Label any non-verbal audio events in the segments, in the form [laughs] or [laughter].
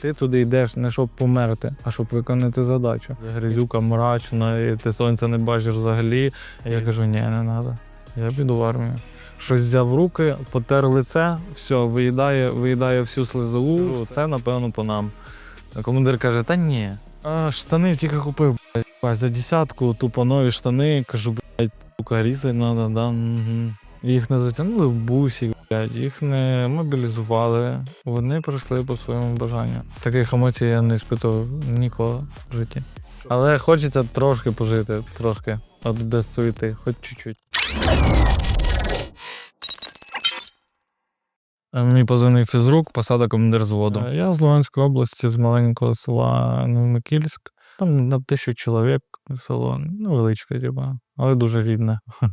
Ти туди йдеш не щоб померти, а щоб виконати задачу. Грязюка мрачна, і ти сонця не бачиш взагалі. Я кажу, ні, не треба. Я піду в армію. Щось взяв руки, потер лице, все, виїдає, виїдає всю слизову. Це, напевно, по нам. А Командир каже: та ні. А штани тільки купив, блядь, за десятку, тупо нові штани. Кажу, блядь, сука, різати треба, да. Угу. Їх не затягнули в бусі, їх не мобілізували. Вони пройшли по своєму бажанню. Таких емоцій я не спитував ніколи в житті. Але хочеться трошки пожити, трошки. От без суєти, хоч чуть-чуть. Мій позивний фізрук, посада командир зводу. Е, Я з Луганської області, з маленького села Новомикільськ. Там на тисячу чоловік село, невеличке, типа, але дуже рідне. [laughs]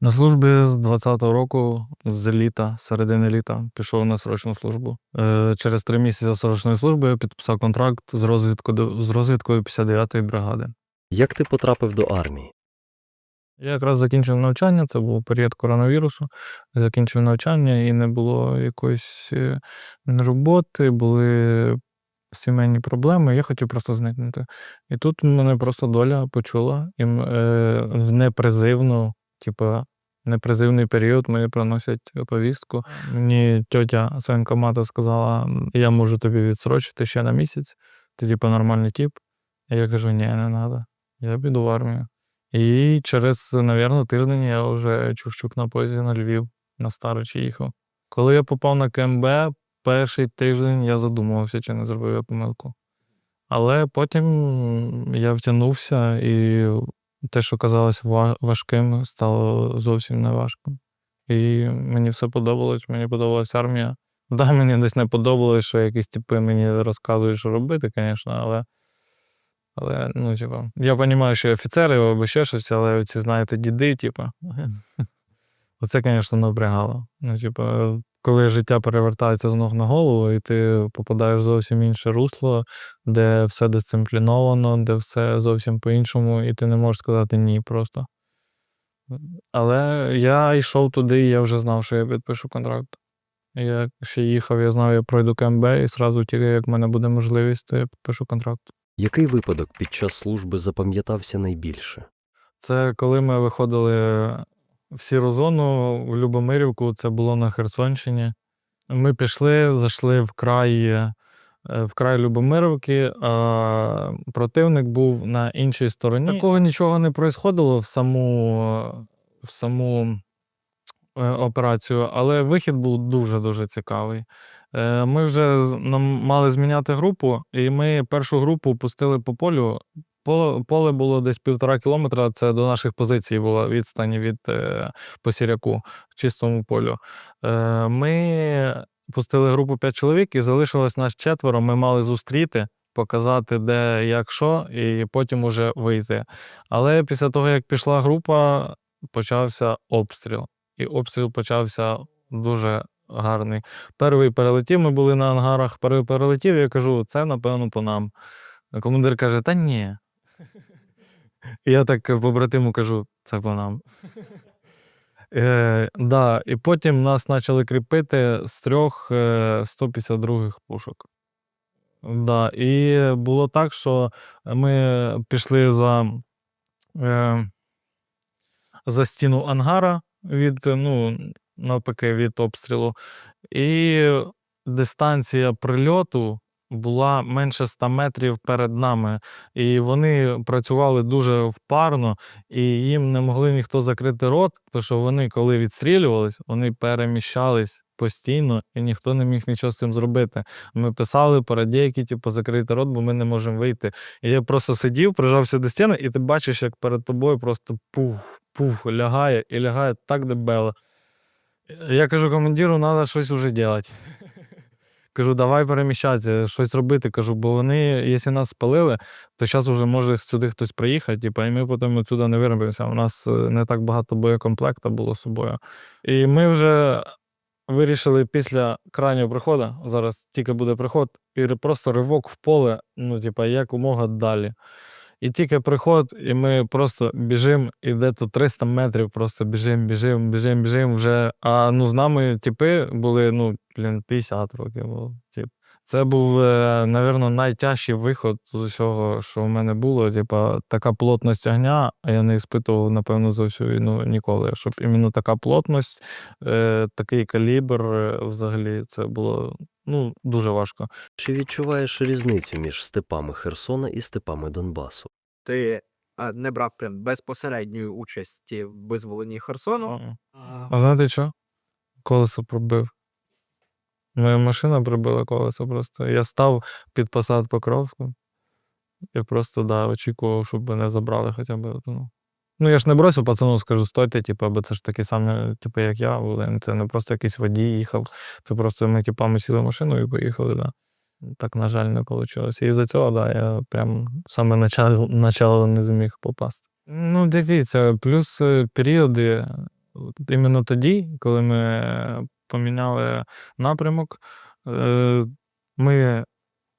На службі з 20-го року, з літа, з середини літа, пішов на срочну службу. Е, через три місяці срочної служби я підписав контракт з розвідкою, з розвідкою 59-ї бригади. Як ти потрапив до армії? Я якраз закінчив навчання, це був період коронавірусу. Закінчив навчання і не було якоїсь е, роботи, були сімейні проблеми. Я хотів просто зникнути. І тут мене просто доля почула і е, в непризивну, типу, непризивний період мені приносять повістку. Мені тьотя з воєнкомату сказала, я можу тобі відсрочити ще на місяць, ти типу нормальний тип. І я кажу, ні, не треба. Я піду в армію. І через, навірно, тиждень я вже чущук на поїзді на Львів, на Старичі їхав. Коли я попав на КМБ, перший тиждень я задумувався, чи не зробив я помилку. Але потім я втягнувся, і те, що казалось важким, стало зовсім не важким. І мені все подобалось, мені подобалась армія. Да, мені десь не подобалось, що якісь типи мені розказують, що робити, звісно, але. Але, ну, типа, я розумію, що офіцери або ще щось, але ці, знаєте, діди, типа. [laughs] Оце, звісно, напрягало. Ну, типа, коли життя перевертається з ног на голову, і ти попадаєш в зовсім інше русло, де все дисципліновано, де все зовсім по-іншому, і ти не можеш сказати ні просто. Але я йшов туди, і я вже знав, що я підпишу контракт. Я ще їхав, я знав, я пройду КМБ, і сразу тільки як в мене буде можливість, то я підпишу контракт. Який випадок під час служби запам'ятався найбільше? Це коли ми виходили в сіру зону в Любомирівку, це було на Херсонщині. Ми пішли, зайшли в край, е, в край Любомирівки, а противник був на іншій стороні. Такого нічого не происходило в саму, в саму е, операцію, але вихід був дуже-дуже цікавий. Е, Ми вже мали зміняти групу, і ми першу групу пустили по полю. Поле, було десь півтора кілометра. Це до наших позицій була відстань від е, Посіряку, чистому полю. Е, ми пустили групу 5 чоловік і залишилось нас четверо. Ми мали зустріти, показати, де як що, і потім уже вийти. Але після того, як пішла група, почався обстріл. І обстріл почався дуже гарний. Перший перелетів, ми були на ангарах. Перший перелетів, я кажу, це напевно по нам. Командир каже: та ні. [laughs] Я так побратиму кажу, це по нам. Е, да, і потім нас почали кріпити з трьох е, 152-х пушок. Да, і було так, що ми пішли за, е, за стіну ангара від, ну, навпаки, від обстрілу. І дистанція прильоту була менше 100 метрів перед нами. І вони працювали дуже впарно, і їм не могли ніхто закрити рот, тому що вони, коли відстрілювались, вони переміщались постійно, і ніхто не міг нічого з цим зробити. Ми писали парадійки, типу, закрити рот, бо ми не можемо вийти. І я просто сидів, прижався до стіни, і ти бачиш, як перед тобою просто пух, пух, лягає і лягає так дебело. Я кажу, командиру, треба щось вже робити. Кажу, давай переміщатися, щось робити. Кажу, бо вони, якщо нас спалили, то зараз вже може сюди хтось приїхати, типу, і ми потім отсюди не виробимося. У нас е, не так багато боєкомплекта було з собою. І ми вже вирішили після крайнього приходу, зараз тільки буде приход, і просто ривок в поле, ну, типу, якомога далі. І тільки приход, і ми просто біжимо, і де-то 300 метрів просто біжимо, біжимо, біжимо, біжимо вже. А ну з нами типи були, ну, блін, 50 років було. Тип. Це був, е, напевно, найтяжчий виход з усього, що в мене було. Типа, така плотність огня, а я не іспитував, напевно, за всю війну ніколи. Щоб іменно така плотність, е, такий калібр, е, взагалі, це було ну, дуже важко. Чи відчуваєш різницю між степами Херсона і степами Донбасу? Ти а, не брав прям безпосередньої участі в визволенні Херсону. А знаєте що? Колесо пробив. Моя машина пробила колесо просто. Я став під посад Покровську і просто да, очікував, щоб мене забрали хоча б. одну. Ну, я ж не бросив пацану, скажу, стойте, типу, бо це ж такі самі, типу, як я, були. Це не просто якийсь водій їхав. Це просто ми, типами, сіли в машину і поїхали, да. Так, на жаль, не вийшло. І за цього, да, я прям саме начало, не зміг попасти. Ну, дивіться, плюс е, періоди, іменно тоді, коли ми поміняли напрямок, е, ми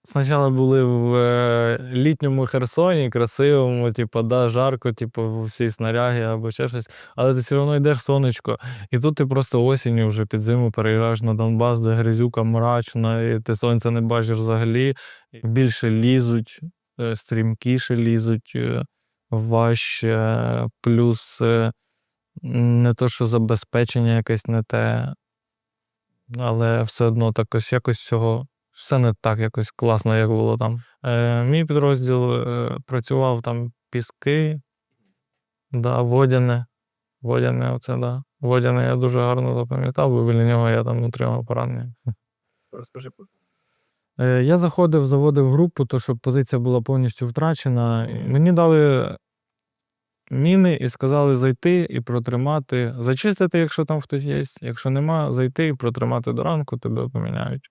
спочатку були в е, літньому Херсоні, красивому, типу, да, жарко, типу, в всій снарягі або ще щось, але ти все одно йдеш сонечко. І тут ти просто осінню вже під зиму переїжджаєш на Донбас, де грязюка мрачна, і ти сонця не бачиш взагалі. Більше лізуть, е, стрімкіше лізуть, важче, плюс не то, що забезпечення якесь не те, але все одно так ось якось всього. Все не так якось класно, як було там. Е, мій підрозділ е, працював там піски, да, водяне. Водяне, оце, да. Водяне я дуже гарно запам'ятав, бо біля нього я там отримав поранення. Розкажи. Е, Я заходив, заводив групу, то щоб позиція була повністю втрачена. Мені дали міни і сказали зайти і протримати, зачистити, якщо там хтось є. Якщо нема, зайти і протримати до ранку, тебе поміняють.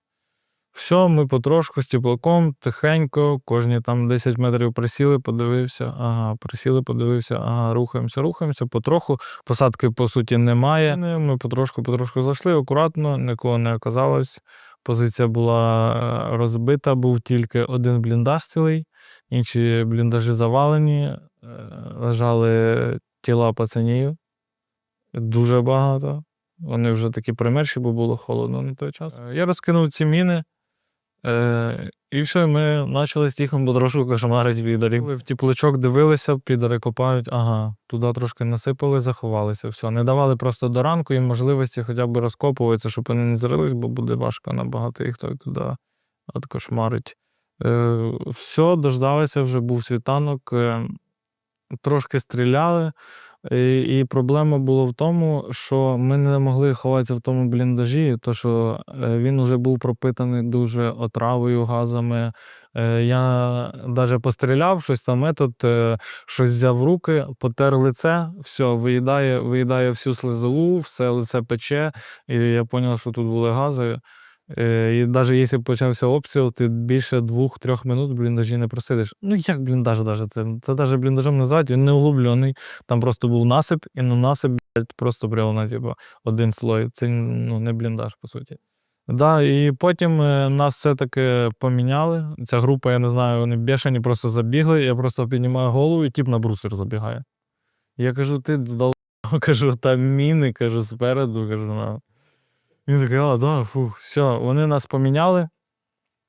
Все, ми потрошку з теплаком, тихенько, кожні там 10 метрів присіли, подивився, ага, присіли, подивився, ага, рухаємося, рухаємося, потроху. Посадки, по суті, немає. Ми потрошку, потрошку зайшли, акуратно, нікого не оказалось. Позиція була е, розбита, був тільки один бліндаж цілий, інші бліндажі завалені, лежали тіла пацанів. Дуже багато. Вони вже такі примерші, бо було холодно на той час. Е, Я розкинув ці міни. Е, і все, ми почали з тихом потрошку кошмарити підарів. В тепличок дивилися, підари копають, ага, туди трошки насипали, заховалися. Все. Не давали просто до ранку їм можливості хоча б розкопуватися, щоб вони не зрились, бо буде важко набагато їх туди от кошмарить. Е, все, дождалися, вже був світанок, трошки стріляли. І, і проблема була в тому, що ми не могли ховатися в тому бліндажі, то що е, він вже був пропитаний дуже отравою, газами. Е, Я навіть постріляв, щось там метод, е, щось взяв в руки, потер лице, все, виїдає, виїдає всю слизову, все лице пече. І я зрозумів, що тут були гази. Е, І навіть якщо б почався обстріл, ти більше двох-трьох минут в бліндажі не просидиш. Ну як бліндаж даже це? Це навіть бліндажем не він не углублений. Там просто був насип, і на насип просто прямо на типу, один слой. Це ну, не бліндаж, по суті. Да, і потім е, нас все-таки поміняли. Ця група, я не знаю, вони бешені просто забігли. Я просто піднімаю голову, і тип на брусер забігає. Я кажу, ти дал... [laughs] кажу, там міни, кажу, спереду, кажу, на. Він такий, а, да, фух, все, вони нас поміняли.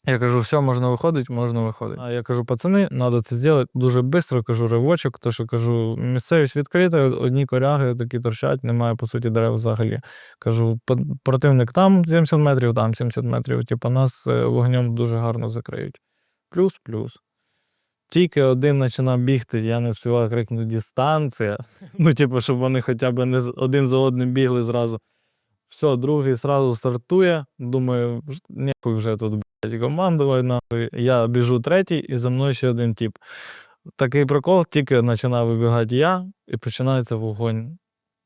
Я кажу, все, можна виходити, можна виходити. А я кажу, пацани, треба це зробити дуже швидко, кажу, ривочок, то що кажу, місцевість відкрита, одні коряги такі торчать, немає, по суті, дерев взагалі. Кажу, противник там 70 метрів, там 70 метрів. Типу, нас е, вогнем дуже гарно закриють. Плюс, плюс. Тільки один починав бігти, я не встигав крикнути дистанція. [laughs] Ну, типу, щоб вони хоча б не один за одним бігли зразу. Все, другий сразу стартує. Думаю, «Ж- ніхуй вже тут блядь, командувати нахуй. Я біжу третій, і за мною ще один тіп. Такий прикол, тільки починав вибігати я, і починається вогонь.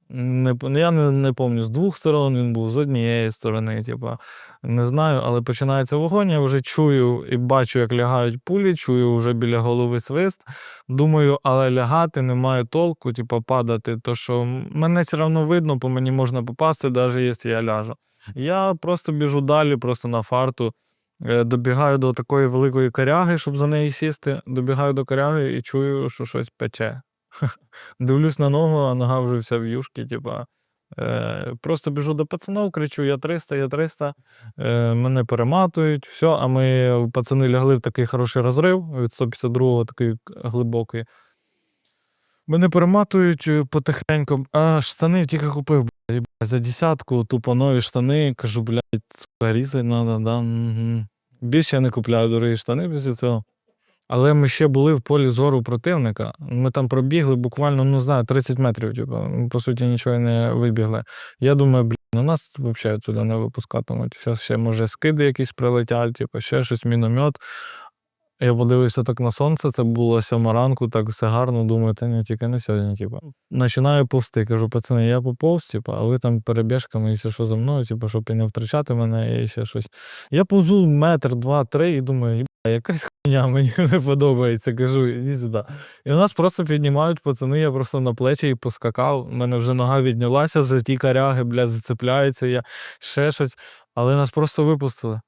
Не, я не, не пам'ятаю, з двох сторон він був, з однієї сторони, типа, не знаю, але починається вогонь, я вже чую і бачу, як лягають пулі, чую вже біля голови свист. Думаю, але лягати немає толку, типа падати, то що мене все одно видно, по мені можна попасти, навіть якщо я ляжу. Я просто біжу далі, просто на фарту. Е, Добігаю до такої великої коряги, щоб за неї сісти. Добігаю до коряги і чую, що щось пече. Дивлюсь на ногу, а нога вже вся в юшки, типа. Е, просто біжу до пацанов, кричу: я 300, я 300. Е, мене перематують, все, а ми пацани лягли в такий хороший розрив від 152-го, такий глибокий. Мене перематують е, потихеньку, а штани тільки купив, блядь, їбать, за десятку, тупо нові штани. Кажу, блядь, сука, різать надо, да. Угу. Більше я не купляю дорогі штани після цього. Але ми ще були в полі зору противника. Ми там пробігли буквально, ну знаю, 30 метрів, типу, по суті, нічого не вибігли. Я думаю, блін, ну нас взагалі сюди не випускатимуть. Зараз ще, може, скиди якісь прилетять, типу, ще щось, міномет. Я подивився так на сонце, це було сьома ранку, так все гарно. Думаю, та ні, тільки не сьогодні. Типу. Починаю повсти. Кажу, пацани, я поповз, типу, а ви там перебіжками, якщо що за мною, типу, щоб і не втрачати мене і ще щось. Я повзу метр, два, три і думаю, «Єба, якась хуйня мені [laughs] не подобається. Кажу, іди сюди. І нас просто піднімають пацани, я просто на плечі і поскакав. У мене вже нога віднялася за ті коряги, бля, зацепляється, я ще щось. Але нас просто випустили.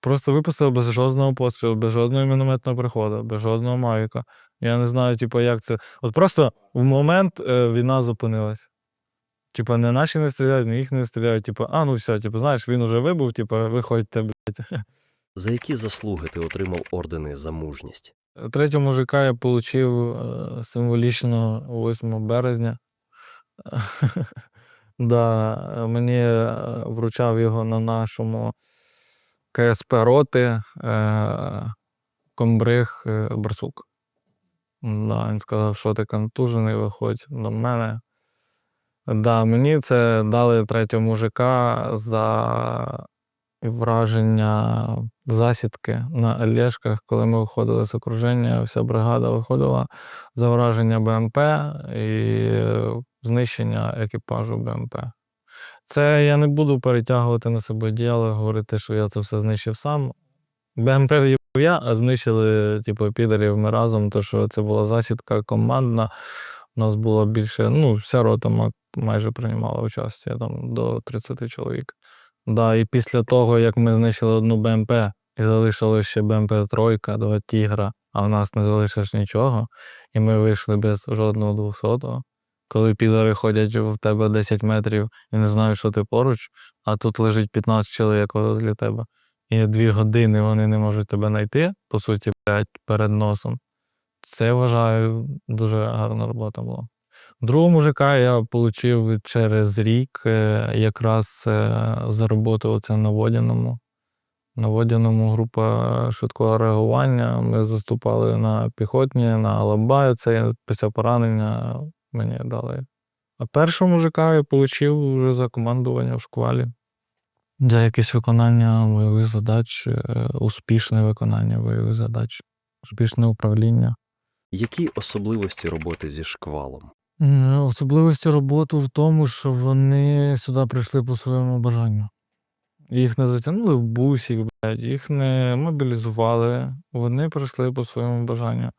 Просто випустили без жодного пострілу, без жодного мінометного приходу, без жодного мавіка. Я не знаю, типу, як це. От просто в момент е, війна зупинилась. Типа, не наші не стріляють, не їх не стріляють. Типу, а ну все, типу, знаєш, він уже вибув, типу, виходьте, блядь. [laughs] За які заслуги ти отримав ордени за мужність? Третього мужика я отримав символічно 8 березня. [laughs] да, мені е, вручав його на нашому КСП роти е, комбриг е, Барсук. Да, він сказав, що ти контужений, виходь до мене. Да, мені це дали третього мужика за враження засідки на Олєшках, коли ми виходили з окруження, вся бригада виходила за враження БМП і знищення екіпажу БМП. Це я не буду перетягувати на себе діяло, говорити, що я це все знищив сам. БМП в'їбав я, а знищили, типу, підарів ми разом, то що це була засідка командна. У нас було більше, ну, вся рота ма- майже приймала участь, там до 30 чоловік. Да, і після того, як ми знищили одну БМП і залишили ще БМП тройка, два тігра, а в нас не залишиш нічого, і ми вийшли без жодного двохсотого. Коли підари ходять в тебе 10 метрів і не знають, що ти поруч, а тут лежить 15 чоловік возле тебе. І дві години вони не можуть тебе знайти, по суті, блядь, перед носом. Це вважаю дуже гарна робота була. Другого мужика я отримав через рік, е, якраз е, за роботу оце на Водяному. На Водяному група швидкого реагування. Ми заступали на піхотні, на Алабаю. Це після поранення мені дали. А першого мужика я отримав вже за командування в шквалі. За якесь виконання бойових задач, е, успішне виконання бойових задач, успішне управління. Які особливості роботи зі шквалом? Особливості роботи в тому, що вони сюди прийшли по своєму бажанню. Їх не затягнули в бусік, блядь, їх не мобілізували, вони прийшли по своєму бажанню.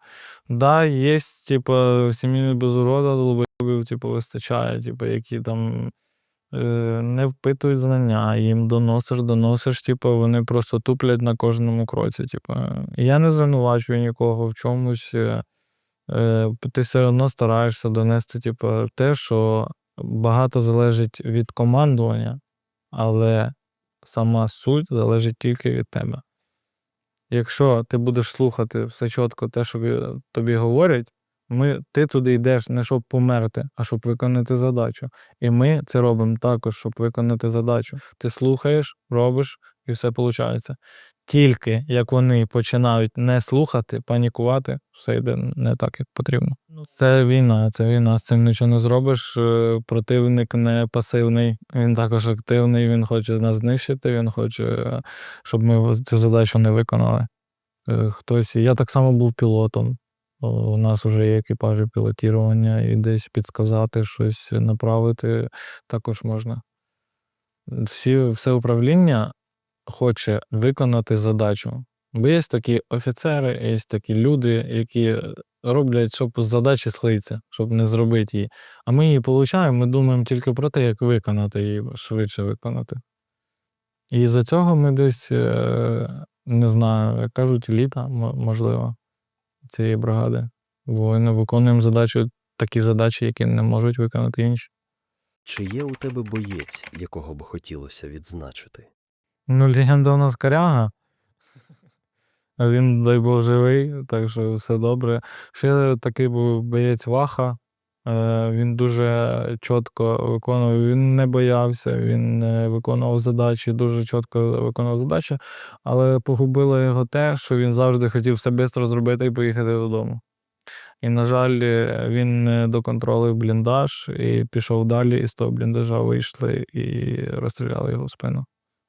Да, є, типа, сім'ї без урода, долбоєбів, типу, вистачає, типу, які там е, не впитують знання, їм доносиш, доносиш, типу, вони просто туплять на кожному кроці. Типу. Я не звинувачую нікого в чомусь. е, ти все одно стараєшся донести, типу, те, що багато залежить від командування, але сама суть залежить тільки від тебе. Якщо ти будеш слухати все чітко те, що тобі говорять, ми, ти туди йдеш не щоб померти, а щоб виконати задачу. І ми це робимо також, щоб виконати задачу. Ти слухаєш, робиш, і все виходить. Тільки як вони починають не слухати, панікувати, все йде не так, як потрібно. Це війна, це війна. З цим нічого не зробиш. Е, Противник не пасивний, він також активний, він хоче нас знищити, він хоче, щоб ми цю задачу не виконали. Е, Хтось, я так само був пілотом. У нас вже є екіпажі пілотірування, і десь підсказати щось, направити також можна. Всі, все управління хоче виконати задачу. Бо є такі офіцери, є такі люди, які роблять, щоб з задачі слиться, щоб не зробити її. А ми її получаємо, ми думаємо тільки про те, як виконати її, швидше виконати. І за цього ми десь, е, не знаю, кажуть, літа, можливо, цієї бригади. Бо ми виконуємо задачу, такі задачі, які не можуть виконати інші. Чи є у тебе боєць, якого би хотілося відзначити? Ну, легенда у нас коряга. Він, дай Бог, живий, так що все добре. Ще такий був боєць Ваха. Е, Він дуже чітко виконував, він не боявся, він е, виконував задачі, дуже чітко виконував задачі, але погубило його те, що він завжди хотів все швидко зробити і поїхати додому. І, на жаль, е, він доконтролив бліндаж і пішов далі, і з того бліндажа вийшли і розстріляли його в спину.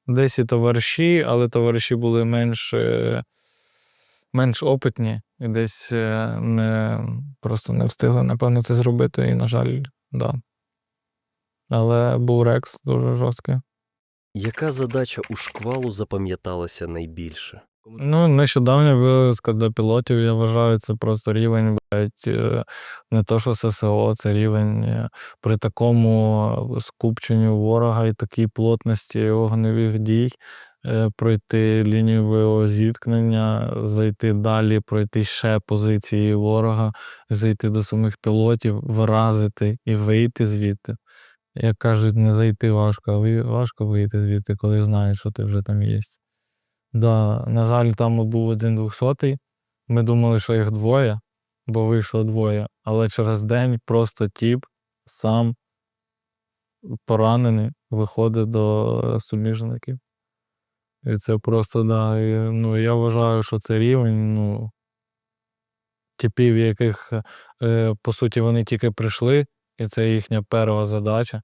Десь і товариші, але товариші були менш, е, менш опитні, і десь е, не, просто не встигли, напевно, це зробити. І, на жаль, да. Але був Рекс дуже жорсткий. Яка задача у шквалу запам'яталася найбільше? Ну, нещодавня вилазка для пілотів, я вважаю, це просто рівень, блядь, е, не то, що ССО, це рівень е, при такому скупченню ворога і такій плотності вогневих дій. е, Пройти лінію зіткнення, зайти далі, пройти ще позиції ворога, зайти до самих пілотів, вразити і вийти звідти. Як кажуть, не зайти важко, а важко вийти звідти, коли знаєш, що ти вже там є. Да, на жаль, там був один двохсотий. Ми думали, що їх двоє, бо вийшло двоє. Але через день просто тіп сам поранений виходить до суміжників. І це просто, да, і, ну, я вважаю, що це рівень, ну, типів, яких, е, по суті, вони тільки прийшли, і це їхня перша задача.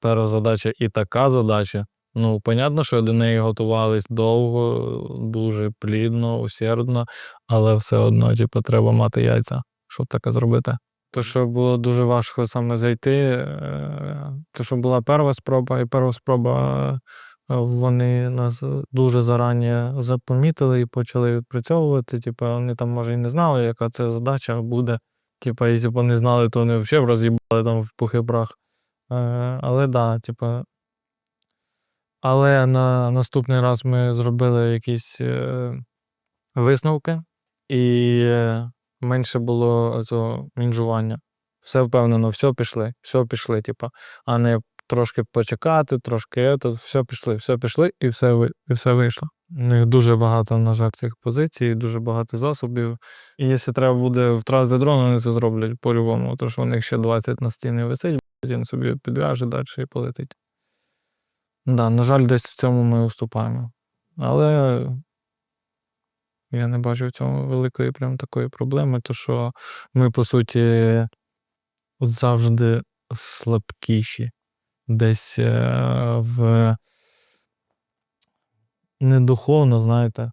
Перша задача і така задача. Ну, понятно, що до неї готувались довго, дуже плідно, усердно, але все одно, типу, треба мати яйця, щоб таке зробити. То, що було дуже важко саме зайти, е, то, що була перша спроба, і перша спроба е, вони нас дуже зарані запомітили і почали відпрацьовувати. Типу, вони там, може, і не знали, яка це задача буде. Типу, якщо б вони знали, то вони взагалі роз'їбали там в пух прах. Е, Але да, типу. Але на наступний раз ми зробили якісь е, висновки, і е, менше було цього мінжування. Все впевнено, все пішли, все пішли, типу, а не трошки почекати, трошки ето, все пішли, все пішли, і все, і все вийшло. У них дуже багато, на жаль, цих позицій, дуже багато засобів. І якщо треба буде втратити дрон, вони це зроблять по-любому, тому що у них ще 20 на стіні висить, він собі підв'яже далі і полетить. Да, на жаль, десь в цьому ми уступаємо. Але я не бачу в цьому великої прям такої проблеми, то що ми, по суті, завжди слабкіші. Десь е, в не духовно, знаєте,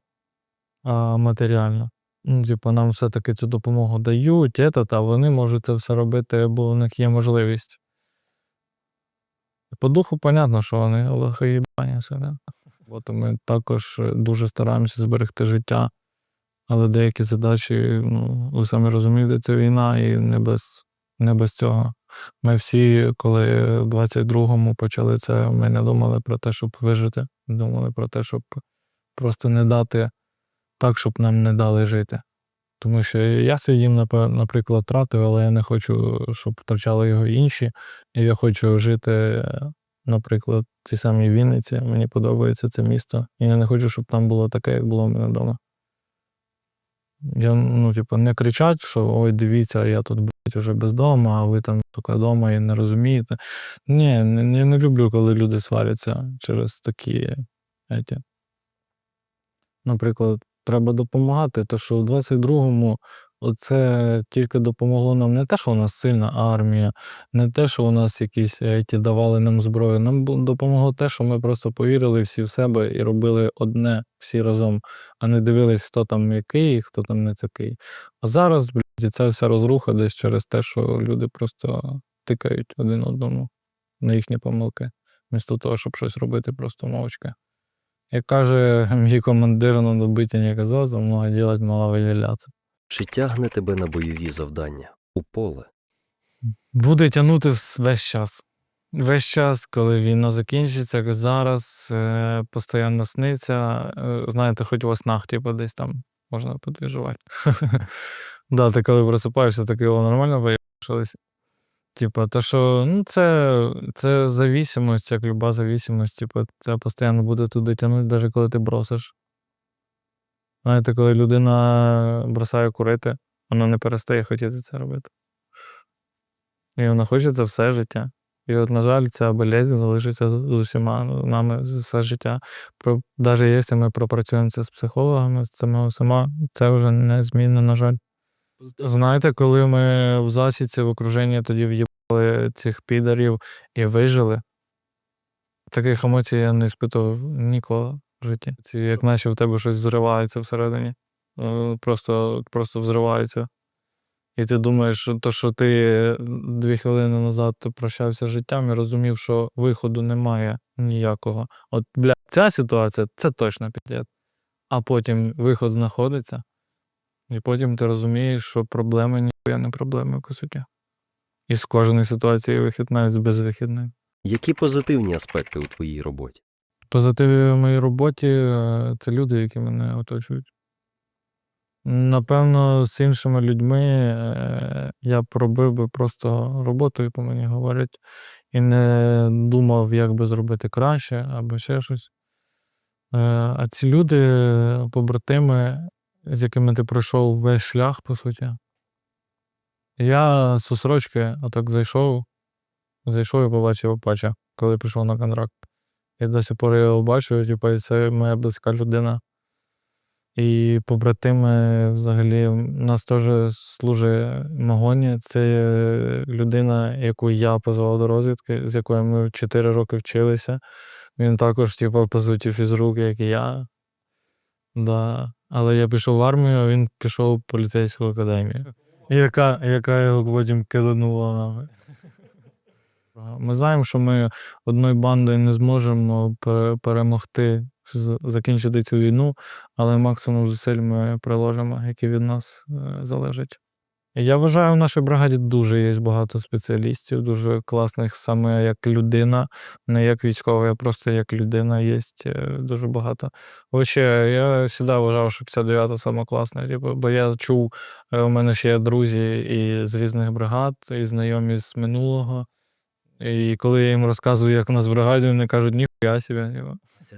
а матеріально. Ну, типу, нам все-таки цю допомогу дають, етат, а вони можуть це все робити, бо у них є можливість. По духу, понятно, що вони лохоїбані себе. От ми також е, дуже стараємося зберегти життя, але деякі задачі, ну, ви самі розумієте, це війна і не без, не без цього. Ми всі, коли в 22-му почали це, ми не думали про те, щоб вижити. Думали про те, щоб просто не дати так, щоб нам не дали жити. Тому що я свій дім, наприклад, втратив, але я не хочу, щоб втрачали його інші. І я хочу жити, наприклад, в цій самій Вінниці. Мені подобається це місто. І я не хочу, щоб там було таке, як було в мене вдома. Я, ну, типу, не кричать, що ой, дивіться, я тут, блядь, уже без дому, а ви там тільки вдома і не розумієте. Ні, не, я не люблю, коли люди сваряться через такі. Еті. Наприклад, треба допомагати, то що в 22-му оце тільки допомогло нам не те, що у нас сильна армія, не те, що у нас якісь еті давали нам зброю. Нам допомогло те, що ми просто повірили всі в себе і робили одне всі разом, а не дивились, хто там який, хто там не такий. А зараз, блядь, ця вся розруха десь через те, що люди просто тикають один одному на їхні помилки, вмісто того, щоб щось робити просто мовчки. Як каже мій командир на добиті казав, за много делать, мало виділятися. Чи тягне тебе на бойові завдання? У поле? Буде тягнути весь час. Весь час, коли війна закінчиться, як зараз е, постійно сниться. Е, знаєте, хоч во снах, типу, десь там можна подвіжувати. [laughs] да, ти коли просипаєшся, такий о, нормально поїхалися. Типа, то, що ну, це, це зависимость, як люба зависимость, типа, це постійно буде туди тягнути, навіть коли ти бросиш. Знаєте, коли людина бросає курити, вона не перестає хотіти це робити. І вона хоче це все життя. І от, на жаль, ця болезнь залишиться з усіма нами з- все життя. Навіть якщо ми пропрацюємо це з психологами, з цими усіма, це вже не змінно, на жаль. Знаєте, коли ми в засідці в окруженні тоді в'їбали цих підарів і вижили, таких емоцій я не спитував ніколи в житті. Ці, як наче в тебе щось зривається всередині. Е, Просто, просто взривається. І ти думаєш, то, що ти дві хвилини назад прощався з життям і розумів, що виходу немає ніякого. От, бля, ця ситуація це точно піздець. А потім виход знаходиться, і потім ти розумієш, що проблеми ніхуя не проблеми, по суті. І з кожної ситуації вихід навіть з безвихідної. Які позитивні аспекти у твоїй роботі? Позитиви в моїй роботі е, це люди, які мене оточують. Напевно, з іншими людьми е, я б робив би просто роботу, яку мені говорять, і не думав, як би зробити краще або ще щось. Е, А ці люди, побратими, з якими ти пройшов весь шлях, по суті. Я з сосрочки отак зайшов, зайшов і побачив Апача, коли прийшов на контракт. Я до сих пор його бачу, типу, і це моя близька людина. І побратими, взагалі, нас теж служить Магоні. Це людина, яку я позвав до розвідки, з якою ми 4 роки вчилися. Він також, типу, по суті, фізрук, як і я. Да. Але я пішов в армію, а він пішов в поліцейську академію. Яка, яка його потім киданула нами. Ми знаємо, що ми одною бандою не зможемо пере- перемогти, закінчити цю війну, але максимум зусиль ми приложимо, які від нас е, залежать. Я вважаю, в нашій бригаді дуже є багато спеціалістів, дуже класних саме як людина, не як військовий, а просто як людина є е, дуже багато. Вообще, я завжди вважав, що 59-та саме класна, типу, бо я чув, е, у мене ще є друзі і з різних бригад, і знайомі з минулого. І коли я їм розказую, як у нас в бригаді, вони кажуть, ніхуя себе. типу.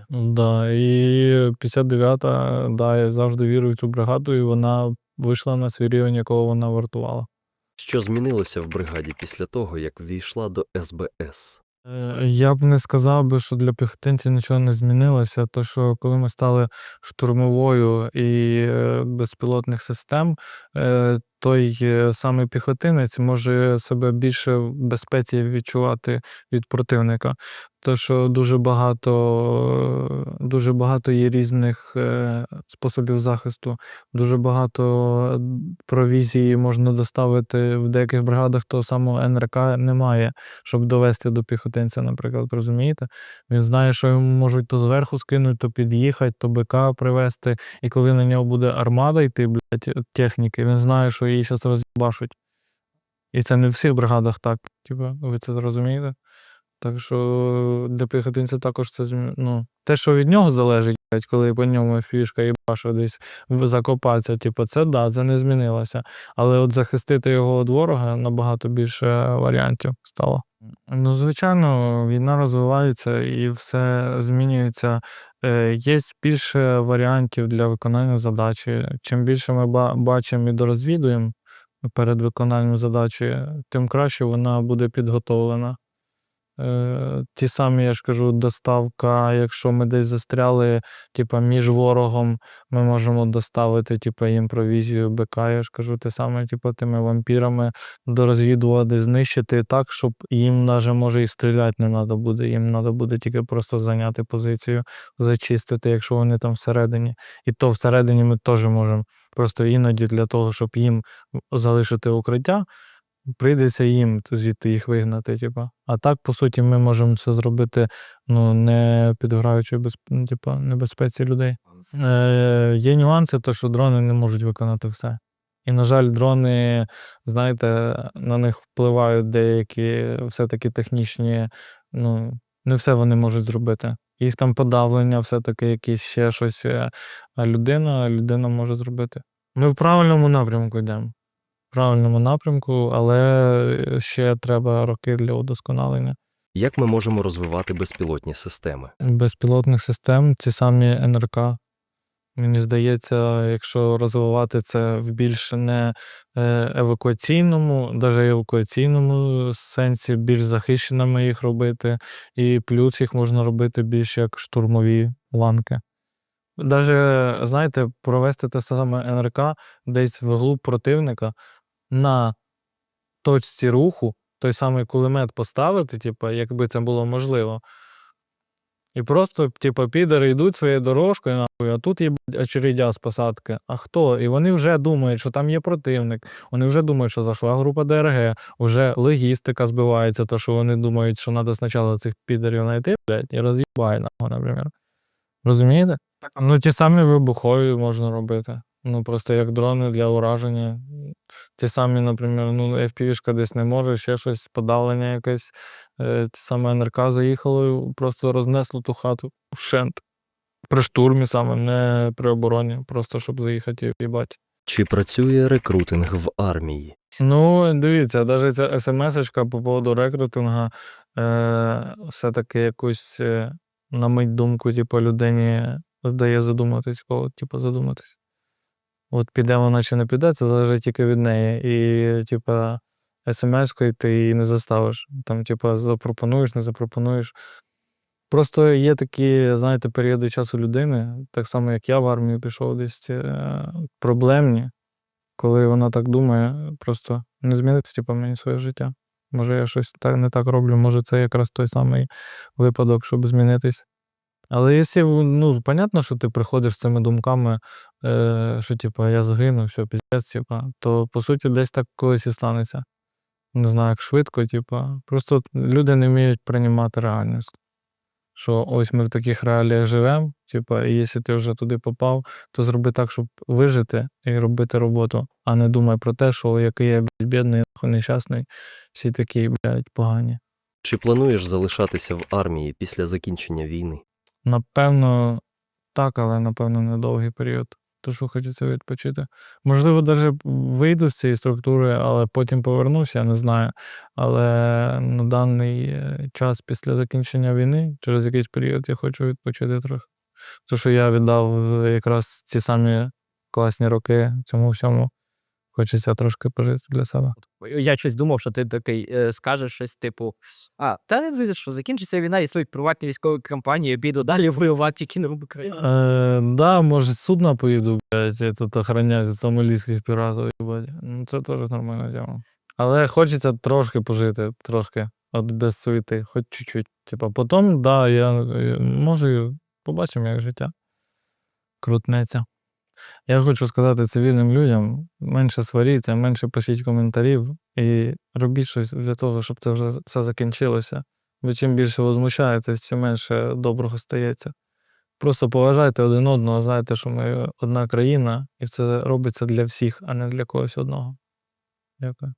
Да, і 59-та, да, я завжди вірю в цю бригаду, і вона вийшла на свій рівень, якого вона вартувала. Що змінилося в бригаді після того, як ввійшла до СБС? Е, Я б не сказав би, що для піхотинців нічого не змінилося. То, що коли ми стали штурмовою і е, безпілотних систем, е, той е, самий піхотинець може себе більше в безпеці відчувати від противника. То, що дуже багато, дуже багато є різних е, способів захисту, дуже багато провізії можна доставити в деяких бригадах того самого НРК немає щоб довести до піхотинця, наприклад, розумієте? Він знає, що йому можуть то зверху скинути, то під'їхати, то БК привезти. І коли на нього буде армада йти, блядь, техніки, він знає, що її зараз роз'їбашуть. І це не в всіх бригадах так. Типу, ви це зрозумієте? Так що для піхотинця також це ну, те, що від нього залежить, коли по ньому фішка і баша десь закопатися, типу, це да, це не змінилося. Але от захистити його від ворога набагато більше варіантів стало. Ну, звичайно, війна розвивається і все змінюється. Е, Є більше варіантів для виконання задачі. Чим більше ми бачимо і дорозвідуємо перед виконанням задачі, тим краще вона буде підготовлена. Е, ті самі, я ж кажу, доставка, якщо ми десь застряли, типа, між ворогом, ми можемо доставити, типа, їм провізію БК, я ж кажу, те саме, типа, тими вампірами дорозвідувати, знищити так, щоб їм навіть може і стріляти не треба буде. Їм треба буде тільки просто зайняти позицію, зачистити, якщо вони там всередині. І то всередині ми теж можемо. Просто іноді для того, щоб їм залишити укриття, прийдеться їм звідти їх вигнати. Типа. А так, по суті, ми можемо це зробити, ну, не підграючи безп... ну, типа, небезпеці людей. Е, є нюанси, то що дрони не можуть виконати все. І, на жаль, дрони, знаєте, на них впливають деякі все-таки технічні, ну, не все вони можуть зробити. Їх там подавлення, все-таки якісь ще щось. е, А людина, людина може зробити. Ми в правильному напрямку йдемо. Правильному напрямку, але ще треба роки для удосконалення. Як ми можемо розвивати безпілотні системи? Безпілотних систем ці самі НРК. Мені здається, якщо розвивати це в більш не е, евакуаційному, навіть евакуаційному сенсі, більш захищеними їх робити, і плюс їх можна робити більш як штурмові ланки. Даже, знаєте, провести те саме НРК десь вглуб противника на точці руху, той самий кулемет поставити, типу, якби це було можливо. І просто, типу, підери йдуть своєю дорожкою, нахуй, а тут є очередя з посадки. А хто? І вони вже думають, що там є противник. Вони вже думають, що зайшла група ДРГ, вже логістика збивається, то що вони думають, що треба спочатку цих підерів знайти, блядь, і роз'їбай, нахуй, наприклад. Розумієте? Ну, ті самі вибухові можна робити. Ну, просто як дрони для ураження. Ті самі, наприклад, ну, FPV-шка десь не може, ще щось, подавлення якесь. Е, ті саме НРК заїхало, і просто рознесло ту хату вщент. При штурмі саме, не при обороні, просто щоб заїхати і в'їбати. Чи працює рекрутинг в армії? Ну, дивіться, навіть ця смс-очка по поводу рекрутинга е, все-таки якусь, е, на мить думку, типу, людині здає задуматись, типу, задуматись. От піде вона чи не піде, це залежить тільки від неї. І, типу, смс-кою ти її не заставиш. Там, типу, запропонуєш, не запропонуєш. Просто є такі, знаєте, періоди часу людини, так само, як я в армію пішов десь е, проблемні, коли вона так думає, просто не змінити, типу, мені своє життя. Може, я щось так, не так роблю, може, це якраз той самий випадок, щоб змінитись. Але якщо, ну, понятно, що ти приходиш з цими думками, е, що, типу, я загину, все, піздець, типу, то по суті десь так колись і станеться. Не знаю, як швидко, типу. Просто люди не вміють приймати реальність. Що ось ми в таких реаліях живемо, типу, і якщо ти вже туди попав, то зроби так, щоб вижити і робити роботу, а не думай про те, що який я блядь, бідний, нещасний, всі такі, блядь, погані. Чи плануєш залишатися в армії після закінчення війни? Напевно, так, але напевно не довгий період. То що хочеться відпочити. Можливо, навіть вийду з цієї структури, але потім повернуся, я не знаю. Але на даний е, час після закінчення війни, через якийсь період, я хочу відпочити трохи. Тому що я віддав е, якраз ці самі класні роки цьому всьому. Хочеться трошки пожити для себе. Я щось думав, що ти такий е, скажеш щось типу: А, та що закінчиться війна, існують приватні військові компанії, піду далі [laughs] воювати тільки не в. Е, да, може, судна поїду, блядь, я тут охороняти сомалійських піратів, їбать. Ну, це теж нормальна тема. Але хочеться трошки пожити, трошки, от без суєти, хоч чуть-чуть. Типа, потім, да, я е, може, побачимо, як життя крутнеться. Я хочу сказати цивільним людям: менше сваріться, менше пишіть коментарів і робіть щось для того, щоб це вже все закінчилося. Бо чим більше возмущаєтесь, тим менше доброго стається. Просто поважайте один одного, знайте, що ми одна країна, і це робиться для всіх, а не для когось одного. Дякую.